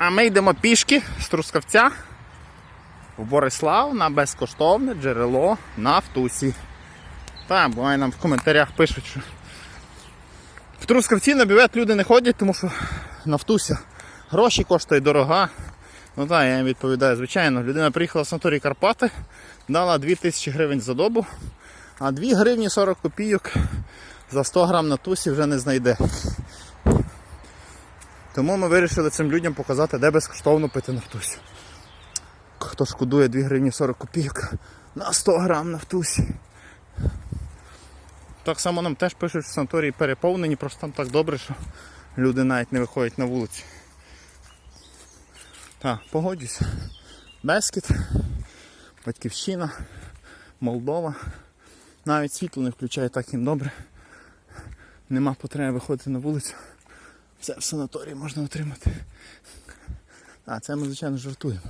А ми йдемо пішки з Трускавця в Борислав на безкоштовне джерело Нафтусі. Так, буває нам в коментарях пишуть, що в Трускавці на бювет люди не ходять, тому що Нафтуся гроші коштує дорога. Ну так, я їм відповідаю, звичайно, людина приїхала в санаторій Карпати, дала 2000 гривень за добу, а 2 гривні 40 копійок за 100 грам на тусі вже не знайде. Тому ми вирішили цим людям показати, де безкоштовно пити нафтусі. Хто шкодує 2 гривні 40 копійок на 100 грам нафтусі. Так само нам теж пишуть, що санаторії переповнені, просто там так добре, що люди навіть не виходять на вулицю. Так, погоджуся. Бескіт, Батьківщина, Молдова. Навіть світло не включає так їм добре. Нема потреби виходити на вулицю. Все в санаторії можна отримати. А, це ми, звичайно, жартуємо.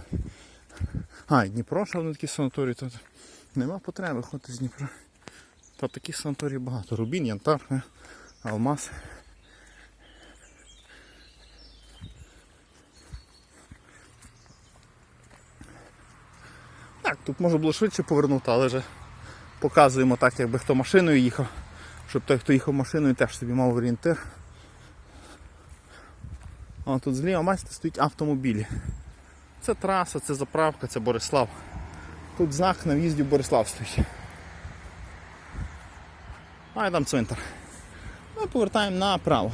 А, і Дніпро, що вони такі санаторії, то нема потреби ходити з Дніпра. Та таких санаторій багато. Рубін, Янтар, е, Алмаз. Так, тут можна було швидше повернути, але вже показуємо так, якби хто машиною їхав, щоб той, хто їхав машиною, теж собі мав орієнтир. А тут зліва бачите, стоїть автомобілі. Це траса, це заправка, це Борислав. Тут знак на в'їзді в Борислав стоїть. А і там цвинтар. Ми повертаємо направо.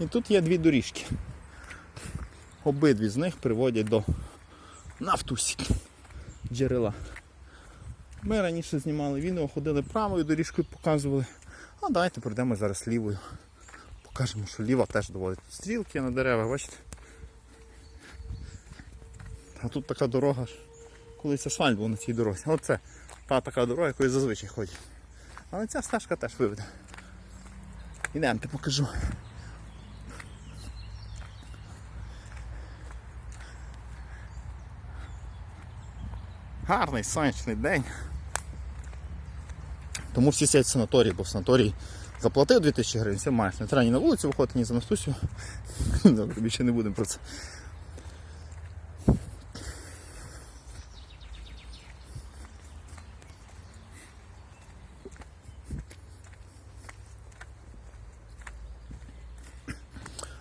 І тут є дві доріжки. Обидві з них приводять до Нафтусі джерела. Ми раніше знімали відео, ходили правою доріжкою, показували. А давайте пройдемо зараз лівою. Покажемо, що ліва теж доводить. Стрілки на деревах, бачите? А тут така дорога. Колись асфальт був на цій дорозі. Оце та така дорога, якою зазвичай ходять. Але ця стежка теж виведе. Ідемте, покажу. Гарний сонячний день. Тому всі сидять в санаторії, бо в санаторії заплатив 2000 гривень, все маєш. Не треба ні на вулицю виходити, ні за Настусю. Добре, більше не будемо про це.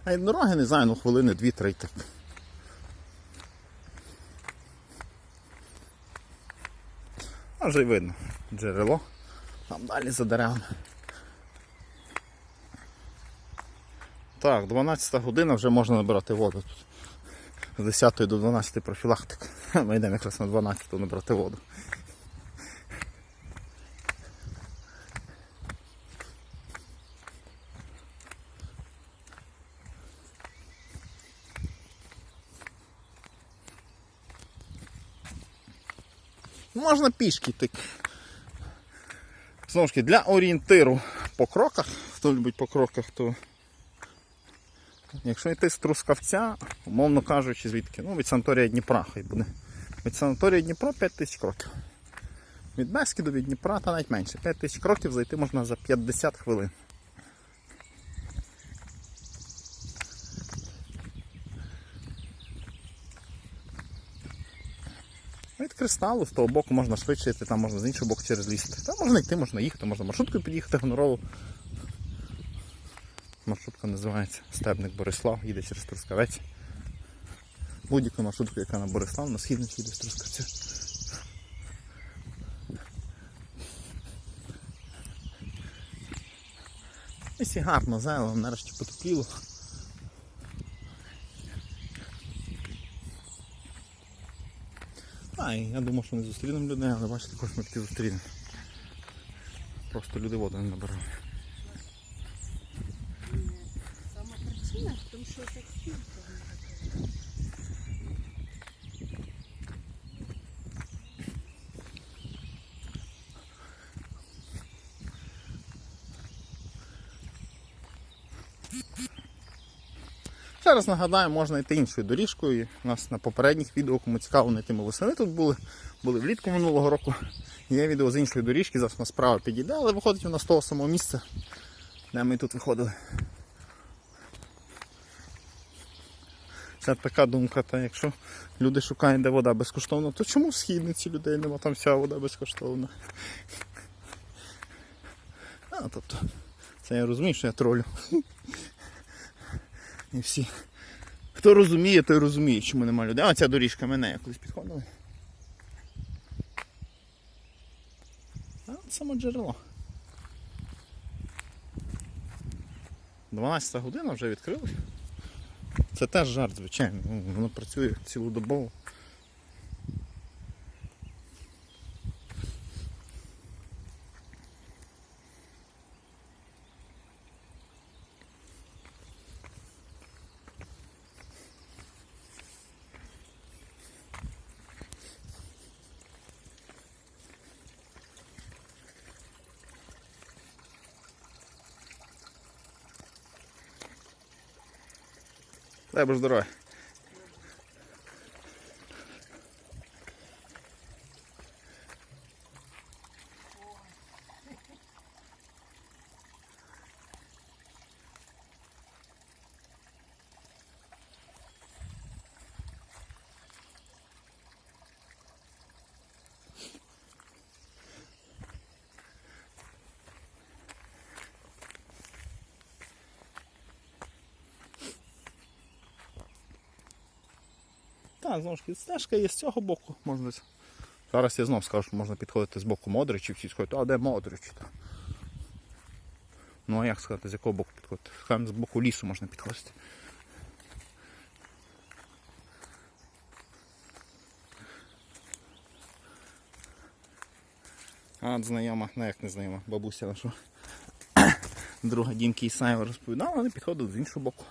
А й дороги не знаю, ну хвилини дві-три так. А вже й видно джерело. Там далі за деревами. Так, 12 година вже можна набирати воду тут. З 10 до 12 профілактика. Ми йдемо якраз на 12 набрати воду. Можна пішки йти. Знову ж таки, для орієнтиру по кроках, хто любить по кроках, то якщо йти з Трускавця, умовно кажучи, звідки? Ну, від санаторія Дніпра хай буде. Від санаторія Дніпра 5 тисяч кроків. Від Бескіду від Дніпра та навіть менше. 5 тисяч кроків зайти можна за 50 хвилин. Від кристалу з того боку можна швидше йти, там можна з іншого боку через ліс. Там можна йти, можна їхати, можна маршруткою під'їхати гонорову. Маршрутка називається Стебник Борислав, їде через Трускавець. Будь-яку маршрутку, яка на Борислав, на східник їде з Трускавця. І гарно, зелено, нарешті потепліло. А, і я думав, що не зустрінемо людей, але бачите, також ми зустрінемо. Просто люди воду не набирали. Сама причина в тому, що так. Ще нагадаю, можна йти іншою доріжкою. У нас на попередніх відео, кому цікаво знайти ми восени тут були, були влітку минулого року. Є відео з іншої доріжки, зараз на справа підійде, але виходить вона з того самого місця, де ми тут виходили. Це така думка, та якщо люди шукають, де вода безкоштовна, то чому в східниці людей нема, там вся вода безкоштовна? А, тобто, це я розумію, що я тролю. І всі. Хто розуміє, той розуміє, чому нема людей. А ця доріжка мене якось підходила. А, саме джерело. 12 година вже відкрилось. Це теж жарт, звичайно. Ну, Воно працює цілодобово. Дай Боже здоров'я. Так, знову ж таки, стежка є з цього боку. Можна... Зараз я знов скажу, що можна підходити з боку Модричів, всі скажуть, а де Модричі? Та? Ну а як сказати, з якого боку підходити? Скажемо, з боку лісу можна підходити. А, знайома, ну як не знайома, бабуся наша. Друга Дімки Ісаєва розповідала, вони підходили з іншого боку.